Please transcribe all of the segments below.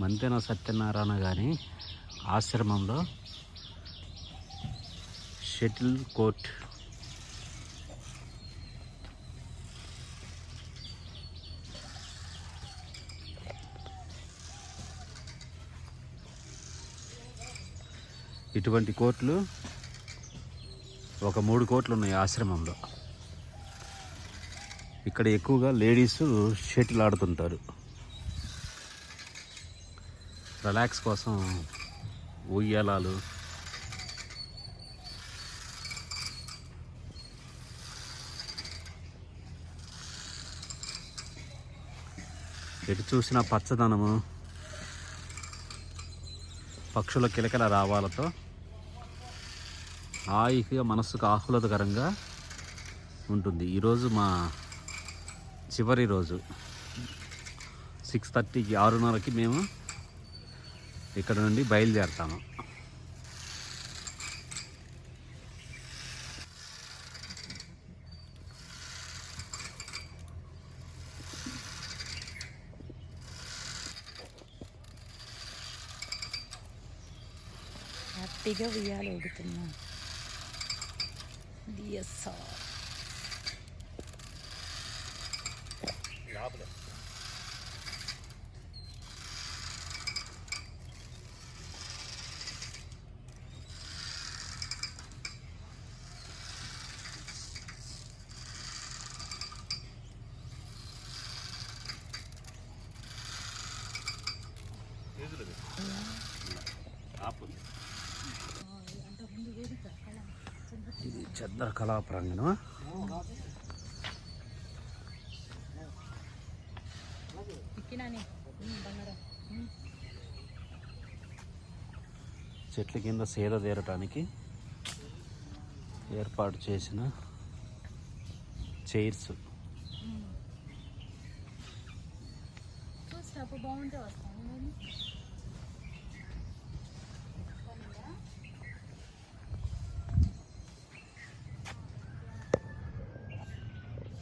మంతెన సత్యనారాయణ గారి ఆశ్రమంలో shuttle court. ఇటువంటి కోట్లు ఒక మూడు కోట్లు ఉన్నాయి ఆశ్రమంలో. ఇక్కడ ఎక్కువగా లేడీస్ షటిల్ ఆడుతుంటారు. రిలాక్స్ కోసం ఉయ్యాలాలు ఎటు చూసిన పచ్చదనము. పక్షుల కిలకిల రావాలతో హాయిగా మనస్సుకు ఆహ్లాదకరంగా ఉంటుంది. ఈరోజు మా చివరి రోజు. సిక్స్ థర్టీకి ఆరున్నరకి మేము ఇక్కడ నుండి బయలుదేరుతాము హ్యాపీగా ఉయ్యాలి ఊగుతున్నా. డిఎస్ఆర్ ఇది చద్దర కళా ప్రాంగణం చెట్ల కింద సేద తీరటానికి ఏర్పాటు చేసిన చైర్స్. బాగుంటే వస్తాను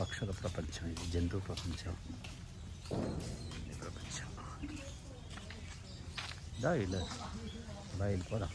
పక్షుల ప్రపంచం ఇది జంతు ప్రపంచం. ప్రపంచం. దా ఇలా బయలుపోదాం